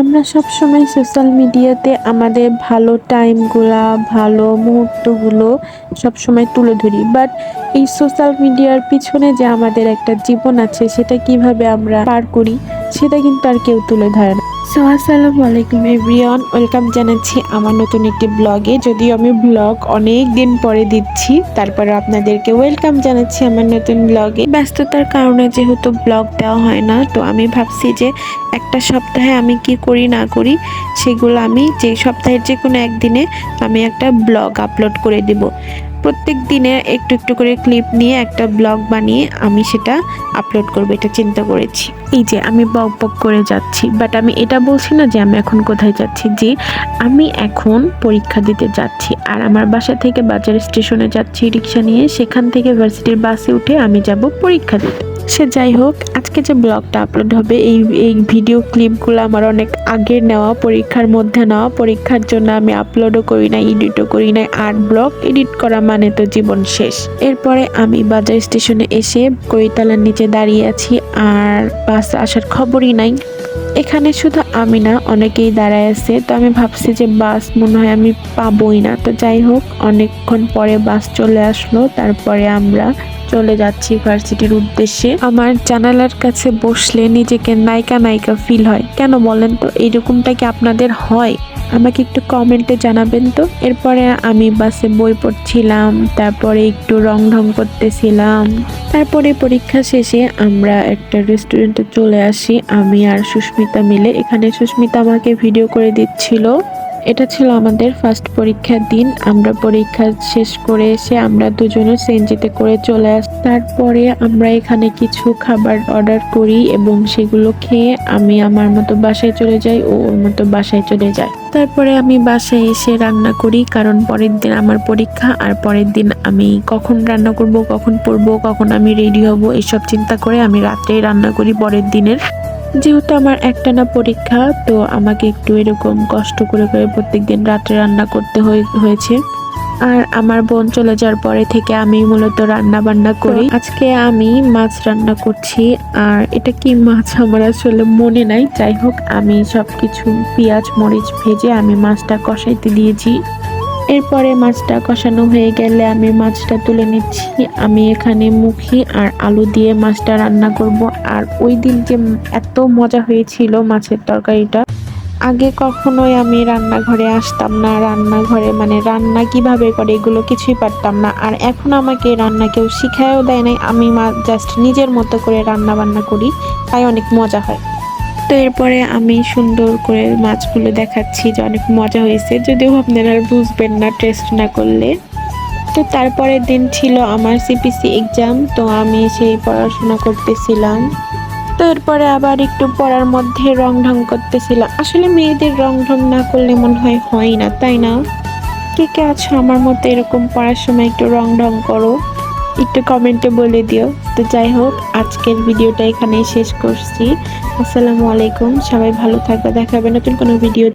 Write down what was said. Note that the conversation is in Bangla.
আমরা সব সময় সোশ্যাল মিডিয়াতে আমাদের ভালো টাইমগুলো ভালো মুহূর্তগুলো সব সময় তুলে ধরি। বাট এই সোশ্যাল মিডিয়ার পিছনে যে আমাদের একটা জীবন আছে, সেটা কীভাবে আমরা পার করি, সেটা কিন্তু আর কেউ তুলে ধরে না। সো, আসসালামু আলাইকুম, এভরিওয়ান। ওয়েলকাম জানাচ্ছি আমার নতুন একটি ব্লগে। যদিও আমি ব্লগ অনেক দিন পরে দিচ্ছি তারপরে আপনাদেরকে ওয়েলকাম জানাচ্ছি আমার নতুন ব্লগে। ব্যস্ততার কারণে যেহেতু ব্লগ দেওয়া হয় না, তো আমি ভাবছি যে একটা সপ্তাহে আমি কি করি, না করি, সেগুলো আমি যে সপ্তাহের যে কোনো একদিনে আমি একটা ব্লগ আপলোড করে দেব। প্রত্যেক দিনে একটু একটু করে ক্লিপ নিয়ে একটা ব্লগ বানিয়ে আমি সেটা আপলোড করব, এটা চিন্তা করেছি। এই যে আমি বক বক করে যাচ্ছি বাট আমি এটা বলছি না যে আমি এখন কোথায় যাচ্ছি, যে আমি এখন পরীক্ষা দিতে যাচ্ছি। আর আমার বাসা থেকে বাজার স্টেশনে যাচ্ছি রিক্সা নিয়ে, সেখান থেকে ভার্সিটির বাসে উঠে আমি যাব পরীক্ষা দিতে। সে যাই হোক, আজকে যে ব্লগটা আপলোড হবে, এই এই ভিডিও ক্লিপগুলো আমার অনেক আগের নেওয়া, পরীক্ষার মধ্যে নেওয়া, পরীক্ষার জন্য আমি আপলোডও করি না এডিটও করি না আর ব্লগ এডিট করা মানে তো জীবন শেষ। এরপরে আমি বাজার স্টেশনে এসে কইতলার নিচে দাঁড়িয়ে আছি, আর বাস আসার খবরই নাই। এখানে শুধু আমি না, অনেকেই দাঁড়ায় আছে। তো আমি ভাবছি যে বাস মনে হয় আমি পাবোই না। তো যাই হোক, অনেকক্ষণ পরে বাস চলে আসলো। তারপরে আমরা চলে যাচ্ছি ভার্সিটির উদ্দেশ্যে। আমার জানালার কাছে বসলে নিজেকে নায়িকা নায়িকা ফিল হয়। কেন বলেন তো? এইরকমটা কি আপনাদের হয়? আমাকে একটু কমেন্টে জানাবেন তো। এরপরে আমি বাসে বই পড়ছিলাম, তারপরে একটু রং ঢং করতেছিলাম। তারপরে পরীক্ষা শেষে আমরা একটা রেস্টুরেন্টে চলে আসি। আমি আর সুস্মিতা মিলে। এখানে সুস্মিতা আমাকে ভিডিও করে দিচ্ছিল। এটা ছিল আমাদের ফার্স্ট পরীক্ষার দিন। আমরা পরীক্ষা শেষ করে এসে আমরা দুজনে সেনজিতে করে চলে আস তারপরে আমরা এখানে কিছু খাবার অর্ডার করি এবং সেগুলো খেয়ে আমি আমার মতো বাসায় চলে যাই, ও ওর মতো বাসায় চলে যায়। তারপরে আমি বাসায় এসে রান্না করি, কারণ পরের দিন আমার পরীক্ষা আর পরের দিন আমি কখন রান্না করব, কখন পড়ব কখন আমি রেডি হব এইসব চিন্তা করে আমি রাত্রেই রান্না করি পরের দিনের। যেহেতু আমার একটানা পরীক্ষা তো আমাকে একটু এরকম কষ্ট করে করে প্রত্যেকদিন রাত্রে রান্না করতে হয়ে- হয়েছে। আর আমার বোন চলে যাওয়ার পরে থেকে আমি মূলত রান্না বান্না করি। আজকে আমি মাছ রান্না করছি আর এটা কি মাছ আমার আসলে মনে নাই। যাই হোক আমি সবকিছু পেঁয়াজ মরিচ ভেজে আমি মাছটা কষাইতে দিয়েছি। এরপরে মাছটা কষানো হয়ে গেলে আমি মাছটা তুলে নিচ্ছি। আমি এখানে মুখি আর আলু দিয়ে মাছটা রান্না করব। আর ওই দিন যে এত মজা হয়েছিল মাছের তরকারিটা, আগে কখনোই আমি রান্নাঘরে আসতাম না। রান্নাঘরে মানে রান্না কীভাবে করে এগুলো কিছুই পারতাম না। আর এখন আমাকে রান্না কেউ শিখায়ও দেয় নাই। আমি জাস্ট নিজের মতো করে রান্না বান্না করি, তাই অনেক মজা হয়। তো এরপরে আমি সুন্দর করে মাছগুলো দেখাচ্ছি যে অনেক মজা হয়েছে। যদিও আপনারা বুঝবেন না টেস্ট না করলে। তো তারপরের দিন ছিল আমার সিপিসি এক্সাম তো আমি সেই পড়াশোনা করতেছিলাম। তো এরপরে আবার একটু পড়ার মধ্যে রং ঢং করতেছিলাম। আসলে মেয়েদের রং ঢং না করলে মনে হয় হয় না, তাই না? কে কে আছো? আমার মতো এরকম পড়ার সময় একটু রং ঢং করো। একটু কমেন্টে বলে দিও। তো যাই হোক, আজকের ভিডিওটা এখানেই শেষ করছি। আসসালামু আলাইকুম, সবাই ভালো থাকবে, দেখাবে নতুন কোনো ভিডিও